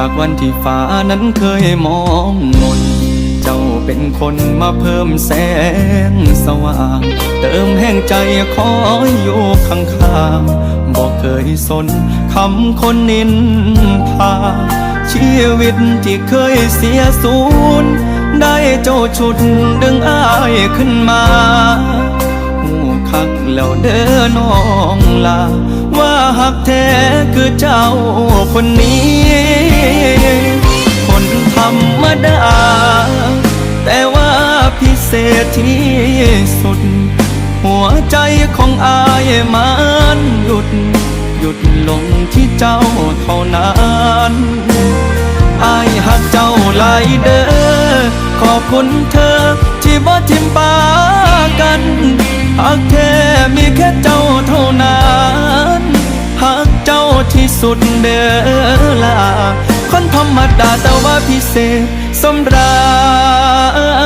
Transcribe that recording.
จากวันที่ฟ้านั้นเคยมองมน เจ้าเป็นคนมาเพิ่มแสงสว่าง เติมแห่งใจคอยอยู่ข้างๆบอกเคยสนคำคนนินทาชีวิตที่เคยเสียสูญได้เจ้าชุดดึงอ้ายขึ้นมาหูคักแล้วเด้อน้องลาว่าหักแท้คือเจ้าคนนี้ คนธรรมดา แต่ว่าพิเศษที่สุด หัวใจของอายมันหยุด หยุดลงที่เจ้าเท่านั้นอายหักเจ้าหลายเด้อขอบคุณเธอที่บ่ทิมปากันหักแท้มีแค่เจ้าเท่านั้นหักเจ้าที่สุดเด้อล่ะ คนธรรมดาแต่ว่าพิเศษสำหรับ